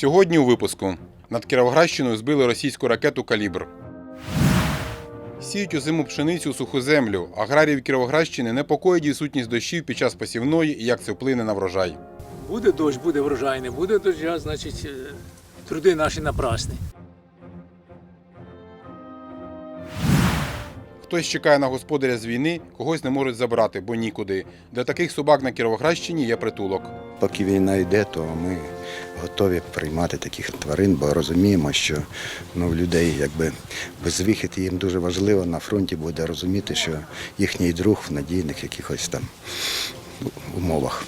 Сьогодні у випуску над Кіровоградщиною збили російську ракету Калібр. Сіють озиму пшеницю у суху землю. Аграріїв Кіровоградщини непокоїть відсутність дощів під час посівної і як це вплине на врожай. Буде дощ, буде врожай, не буде доща, значить е, труди наші напрасні. Хтось чекає на господаря з війни, когось не можуть забрати, бо нікуди. Для таких собак на Кіровоградщині є притулок. Поки війна йде, то ми готові приймати таких тварин, бо розуміємо, що ну, в людей якби безвихід їм дуже важливо на фронті буде розуміти, що їхній друг в надійних якихось там умовах.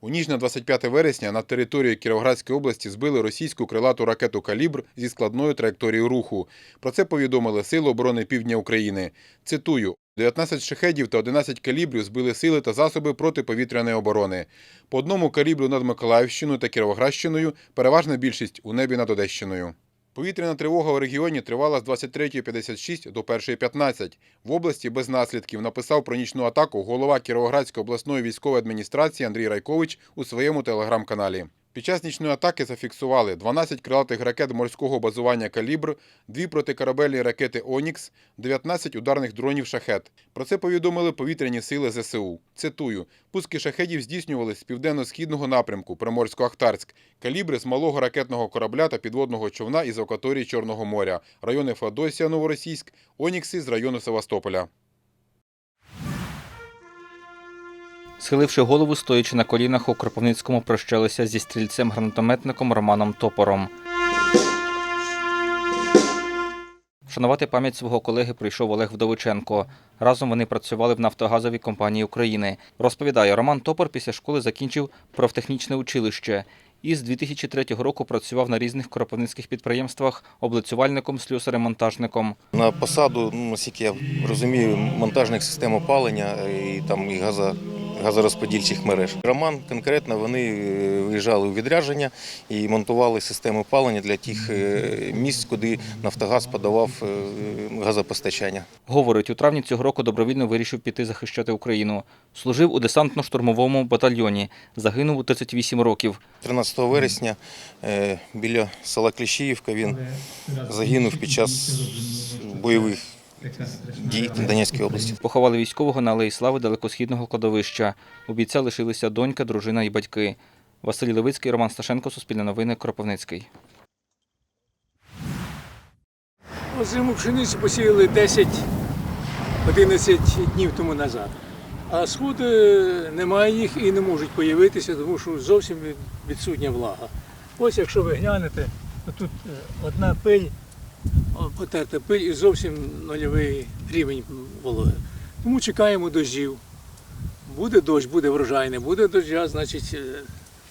У ніж на 25 вересня на території Кіровоградської області збили російську крилату ракету «Калібр» зі складною траєкторією руху. Про це повідомили Сили оборони Півдня України. Цитую. 19 шахедів та 11 калібрів збили сили та засоби протиповітряної оборони. По одному калібру над Миколаївщиною та Кіровоградщиною, переважна більшість у небі над Одещиною. Повітряна тривога у регіоні тривала з 23.56 до 1.15. В області без наслідків написав про нічну атаку голова Кіровоградської обласної військової адміністрації Андрій Райкович у своєму телеграм-каналі. Під час нічної атаки зафіксували 12 крилатих ракет морського базування «Калібр», дві протикорабельні ракети «Онікс», 19 ударних дронів «Шахет». Про це повідомили повітряні сили ЗСУ. Цитую. Пуски шахедів здійснювались з південно-східного напрямку Приморсько-Ахтарськ. Калібри з малого ракетного корабля та підводного човна із акваторії Чорного моря, райони Феодосія, Новоросійськ, Онікси з району Севастополя. Схиливши голову, стоячи на колінах у Кропивницькому, прощалися зі стрільцем-гранатометником Романом Топором. Вшанувати пам'ять свого колеги прийшов Олег Вдовиченко. Разом вони працювали в нафтогазовій компанії України. Розповідає, Роман Топор після школи закінчив профтехнічне училище. І з 2003 року працював на різних кропивницьких підприємствах облицювальником, слюсарем-монтажником. На посаду, ну, наскільки я розумію, монтажних систем опалення і там і газа, газорозподільчих мереж. Роман конкретно вони е, виїжджали у відрядження і монтували системи опалення для тих е, місць, куди Нафтогаз подавав е, газопостачання. Говорить, у травні цього року добровільно вирішив піти захищати Україну. Служив у десантно-штурмовому батальйоні. Загинув у 38 років. 13 вересня біля села Кліщіївка він загинув під час бойових дій в Донецькій області. Поховали військового на Алеї Слави далекосхідного кладовища. У бійця лишилися донька, дружина і батьки. Василь Левицький, Роман Сташенко, Суспільне новини, Кропивницький. Озиму пшеницю посіяли 10-11 днів тому назад. А сходи немає їх і не можуть появитися, тому що зовсім відсутня влага. Ось якщо ви глянете, тут е, одна пиль, потерта пиль і зовсім нульовий рівень вологи. Тому чекаємо дощів. Буде дощ, буде врожай, не буде доща, значить е,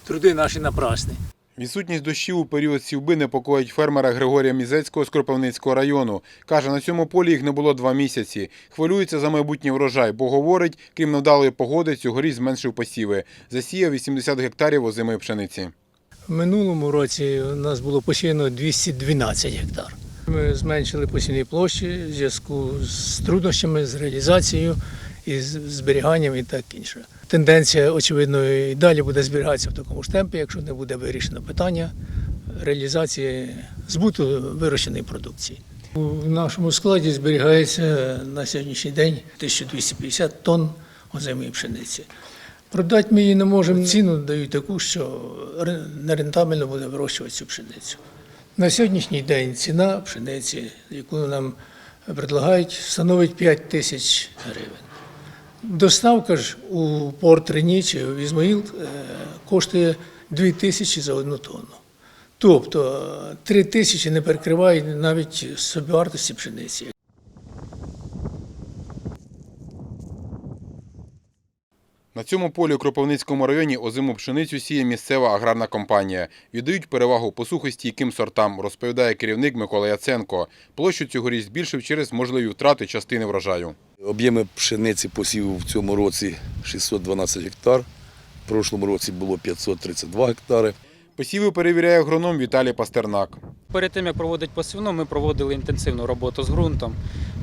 труди наші напрасні. Відсутність дощів у період сівби непокоїть фермера Григорія Мізецького з Кропивницького району. Каже, на цьому полі їх не було два місяці. Хвилюється за майбутній врожай, бо говорить, крім невдалої погоди, цьогоріч зменшив посіви. Засіяв 80 гектарів озимої пшениці. В минулому році у нас було посіяно 212 гектар. Ми зменшили посівні площі в зв'язку з труднощами, з реалізацією і з зберіганням і так інше. Тенденція, очевидно, і далі буде зберігатися в такому ж темпі, якщо не буде вирішено питання реалізації збуту вирощеної продукції. У нашому складі зберігається на сьогоднішній день 1250 тонн озимої пшениці. Продати ми її не можемо. Ціну дають таку, що ре- нерентабельно буде вирощувати цю пшеницю. На сьогоднішній день ціна пшениці, яку нам предлагають, становить 5 тисяч гривень. Доставка ж у порт Рені чи в Ізмаїл е, коштує 2 тисячі за одну тонну. Тобто 3 тисячі не перекривають навіть собівартості пшениці. На цьому полі у Кропивницькому районі озиму пшеницю сіє місцева аграрна компанія. Віддають перевагу посухостійким сортам, розповідає керівник Микола Яценко. Площу цьогоріч збільшив через можливі втрати частини врожаю. Об'єми пшениці посіву в цьому році 612 гектар. В прошлому році було 532 гектари. Посіви перевіряє агроном Віталій Пастернак. Перед тим як проводити посівну, ми проводили інтенсивну роботу з ґрунтом.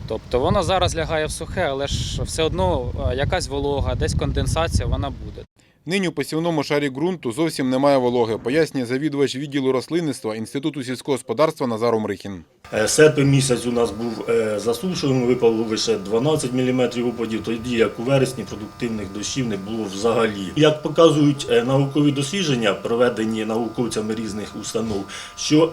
Тобто воно зараз лягає в сухе, але ж все одно е, якась волога, десь конденсація вона буде. Нині у посівному шарі ґрунту зовсім немає вологи, пояснює завідувач відділу рослинництва Інституту сільського господарства Назар Омрихін. Е, Серпень місяць у нас був е, засушливим, випало лише 12 мм опадів, тоді як у вересні продуктивних дощів не було взагалі. Як показують наукові дослідження, проведені науковцями різних установ, що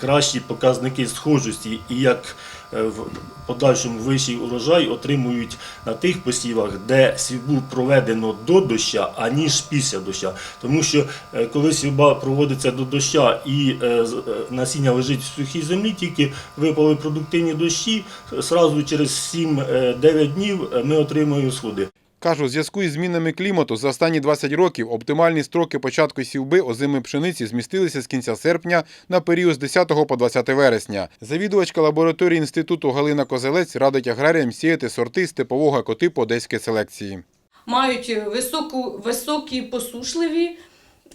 кращі показники схожості і як в подальшому вищий урожай отримують на тих посівах, де сівбу проведено до доща, аніж після доща. Тому що е, коли сівба проводиться до доща і е, е, насіння лежить в сухій землі, тільки випали продуктивні дощі, сразу через 7-9 днів е, ми отримуємо сходи. Кажу, у зв'язку із змінами клімату за останні 20 років оптимальні строки початку сівби озими пшениці змістилися з кінця серпня на період з 10 по 20 вересня. Завідувачка лабораторії інституту Галина Козелець радить аграріям сіяти сорти степового екотипу одеської селекції. мають високу, високі посушливі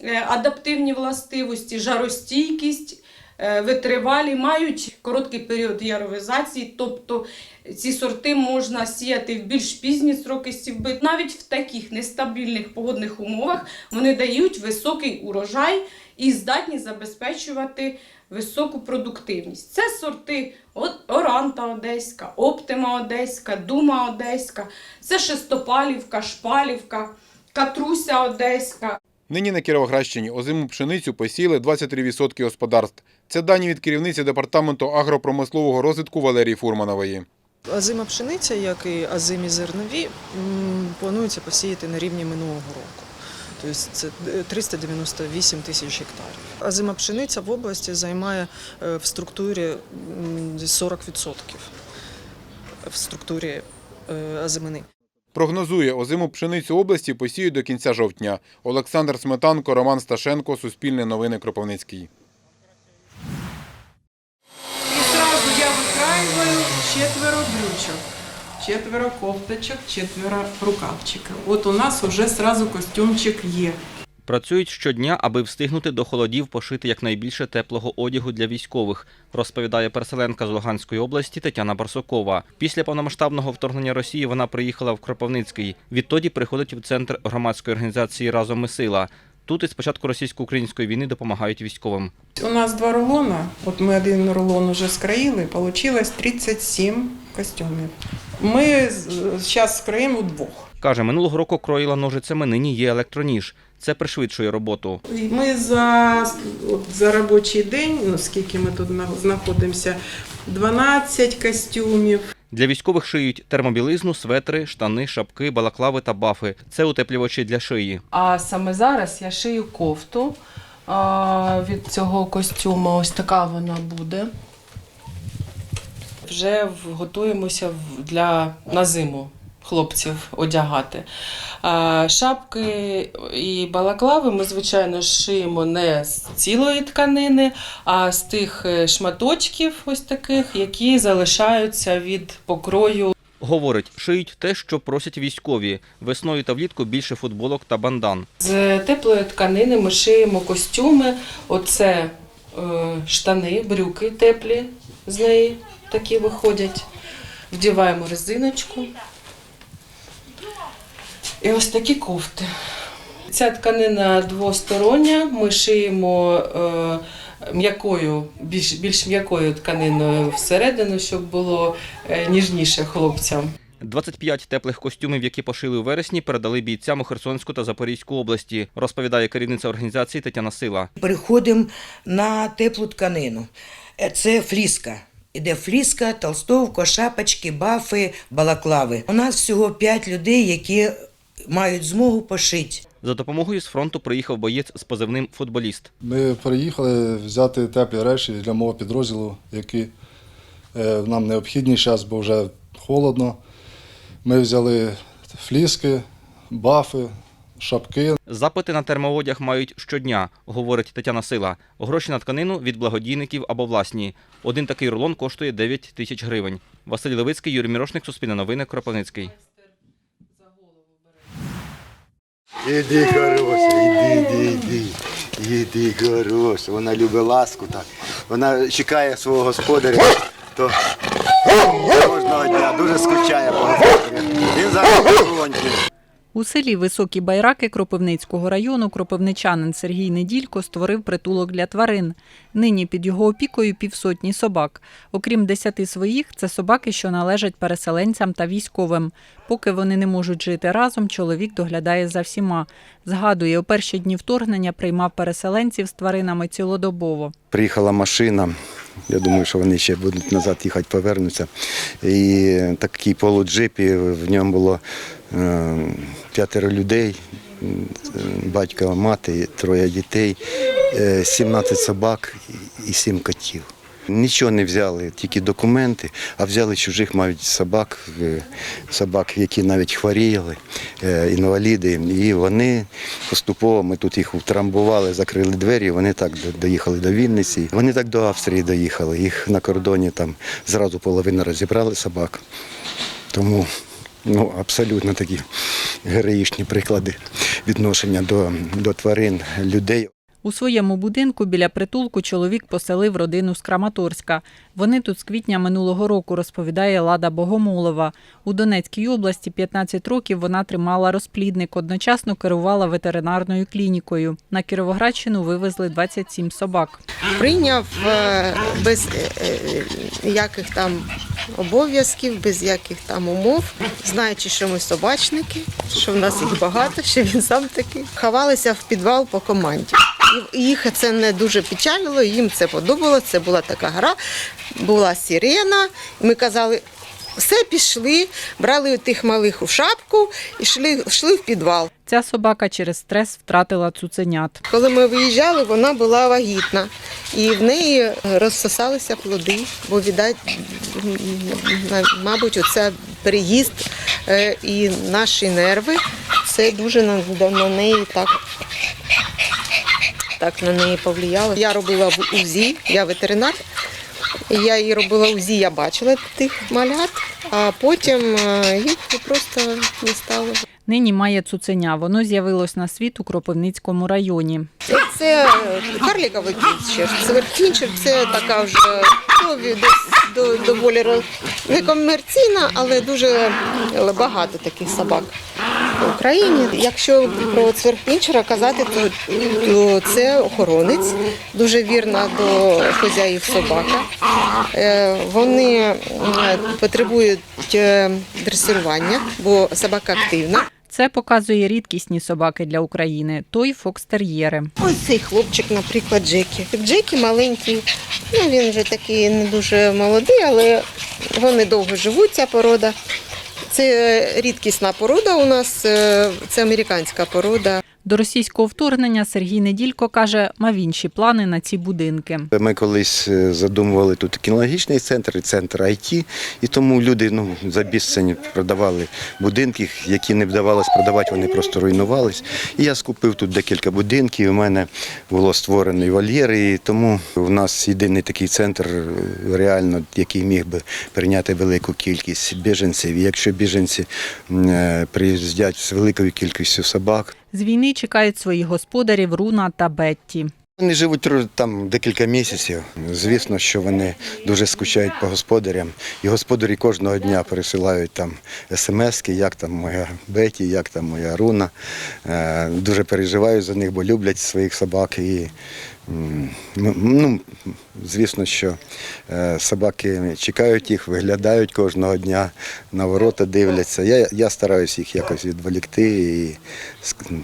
е, адаптивні властивості, жаростійкість, витривалі, мають короткий період яровизації, тобто ці сорти можна сіяти в більш пізні строки сівби. Навіть в таких нестабільних погодних умовах вони дають високий урожай і здатні забезпечувати високу продуктивність. Це сорти Оранта Одеська, Оптима Одеська, Дума Одеська, це Шестопалівка, Шпалівка, Катруся Одеська. Нині на Кіровоградщині озиму пшеницю посіяли 23% господарств. Це дані від керівниці департаменту агропромислового розвитку Валерії Фурманової. Озима пшениця, як і озимі зернові, планується посіяти на рівні минулого року. Тобто це 398 тисяч гектарів. Озима пшениця в області займає е, в структурі 40% в структурі е, озимини. Прогнозує, озиму пшеницю області посіють до кінця жовтня. Олександр Сметанко, Роман Сташенко, Суспільне новини Кропивницький. І одразу я викраюваю четверо брючок, четверо кофточок, четверо рукавчиків. От у нас уже сразу костюмчик Е. Працюють щодня, аби встигнути до холодів пошити якнайбільше теплого одягу для військових, розповідає переселенка з Луганської області Тетяна Барсукова. Після повномасштабного вторгнення Росії вона приїхала в Кропивницький. Відтоді приходить в центр громадської організації Разом ми сила. Тут із початку російсько-української війни допомагають військовим. У нас два рулона, вот мы один рулон уже скроили, получилось 37 костюмів. Ми зараз скроїмо двох. Каже, минулого року кроїла ножицями, нині є електроніж. Це пришвидшує роботу. Ми за, за робочий день, ну скільки ми тут знаходимося, 12 костюмів. Для військових шиють термобілизну, светри, штани, шапки, балаклави та бафи. Це утеплювачі для шиї. А саме зараз я шию кофту а, від цього костюму. Ось така вона буде. Вже готуємося для на зиму хлопців одягати. Шапки і балаклави ми, звичайно, шиємо не з цілої тканини, а з тих е, шматочків, ось таких, які залишаються від покрою Говорить, шиють те, що просять військові. Весною та влітку більше футболок та бандан. З теплої тканини ми шиємо костюми. Оце е, штани, брюки теплі з неї такі виходять. Вдіваємо резиночку. І ось такі кофти. Ця тканина двостороння. Ми шиємо е, м'якою, більш, більш м'якою тканиною всередину, щоб було е, ніжніше хлопцям. 25 теплих костюмів, які пошили у вересні, передали бійцям у Херсонську та Запорізьку області, розповідає керівниця організації Тетяна Сила. Переходимо на теплу тканину. Е, Це фліска. Іде фліска, толстовка, шапочки, бафи, балаклави. У нас всього 5 людей, які мають змогу пошити. За допомогою з фронту приїхав боєць з позивним футболіст. Ми приїхали взяти теплі речі для мого підрозділу, які е, нам необхідні зараз, бо вже холодно. Ми взяли фліски, бафи, шапки. Запити на термоодяг мають щодня, говорить Тетяна Сила. Гроші на тканину від благодійників або власні. Один такий рулон коштує 9 тисяч гривень. Василь Левицький, Юрій Мірошник, Суспільне новини, Кропивницький. Іди, хороша, іди, іди, іди. Іди, хороша. Вона любить ласку так. Вона чекає свого господаря, то кожного дня дуже скучає по господарю. Він зараз фронті. У селі Високі Байраки Кропивницького району кропивничанин Сергій Неділько створив притулок для тварин. Нині під його опікою півсотні собак. Окрім десяти своїх, це собаки, що належать переселенцям та військовим. Поки вони не можуть жити разом, чоловік доглядає за всіма. Згадує, у перші дні вторгнення приймав переселенців з тваринами цілодобово. Приїхала машина. Я думаю, що вони ще будуть назад їхати, повернуться. І такий полуджип, і в ньому було п'ятеро людей, м, батько, мати, троє дітей, е, 17 собак і 7 котів. Нічого не взяли, тільки документи, а взяли чужих мають собак, е, собак, які навіть хворіли, е, інваліди. І вони поступово ми тут їх утрамбували, закрили двері. Вони так доїхали до Вінниці. Вони так до Австрії доїхали. Їх на кордоні там зразу половину розібрали собак. Тому ну, абсолютно такі героїчні приклади відношення до, до тварин, людей. У своєму будинку біля притулку чоловік поселив родину з Краматорська. Вони тут з квітня минулого року, розповідає Лада Богомолова. У Донецькій області 15 років вона тримала розплідник, одночасно керувала ветеринарною клінікою. На Кіровоградщину вивезли 27 собак. прийняв е, без е, е, яких там обов'язків, без яких там умов, знаючи, що ми собачники, що в нас їх багато, що він сам такий. Ховалися в підвал по команді. Їх це не дуже печалило, їм це подобалося. Це була така гра, була сирена. Ми казали. Все пішли, брали тих малих у шапку і йшли, йшли в підвал. Ця собака через стрес втратила цуценят. Коли ми виїжджали, вона була вагітна. І в неї розсосалися плоди, бо, віддать, мабуть, оце переїзд е, і наші нерви, це дуже на неї так, так на неї повлияло. Я робила в УЗІ, я ветеринар. Я її робила УЗІ, я бачила тих малят, а потім е, їх просто не стало. Нині має цуценя. Воно з'явилось на світ у Кропивницькому районі. Це карліковий кінчер. Сверхкінчер це така вже ну, доволі ро- не комерційна, але дуже багато таких собак в Україні. Якщо про цверхкінчера казати, то, то це охоронець, дуже вірна до хазяїв собака. Е, Вони е, потребують е, дресирування, бо собака активна. Це показує рідкісні собаки для України. Той фокстер'єри. Ось цей хлопчик, наприклад, Джекі. Джекі маленький, ну він вже такий не дуже молодий, але вони довго живуть, ця порода. Це рідкісна порода у нас, е, це американська порода. До російського вторгнення Сергій Неділько каже, мав інші плани на ці будинки. Ми колись е, задумували тут кінологічний центр і центр IT, і тому люди ну, за безцінь продавали будинки, які не вдавалось продавати, вони просто руйнувались. І я скупив тут декілька будинків. У мене було створений вольєр, і тому у нас єдиний такий центр, е, реально, який міг би прийняти велику кількість біженців. Якщо біженці е, приїздять з великою кількістю собак, З війни чекають своїх господарів Руна та Бетті. вони живуть там декілька місяців. Звісно, що вони дуже скучають по господарям. І господарі кожного дня пересилають там смски, як там моя Беті, як там моя Руна. Е, Дуже переживаю за них, бо люблять своїх собак. І, ну, звісно, що е, собаки чекають їх, виглядають кожного дня, на ворота дивляться. Я, я стараюся їх якось відволікти і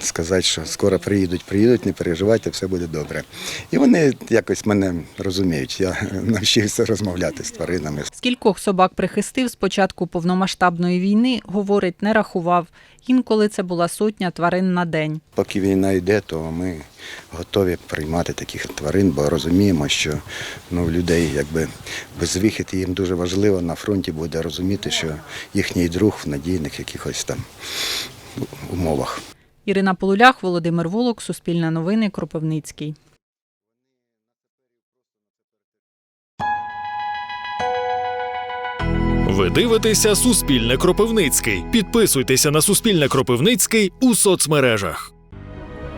сказати, що скоро приїдуть, приїдуть, не переживайте, все буде добре. І вони якось мене розуміють. Я навчився розмовляти з тваринами. Скількох собак прихистив з початку повномасштабної війни, говорить, не рахував. Інколи це була сотня тварин на день. Поки війна йде, то ми готові приймати таких тварин, бо розуміємо, що ну, людей якби безвихід їм дуже важливо на фронті буде розуміти, що їхній друг в надійних якихось там умовах. Ірина Полулях, Володимир Волок, Суспільне новини, Кропивницький. Ви дивитеся Суспільне Кропивницький. Підписуйтеся на Суспільне Кропивницький у соцмережах.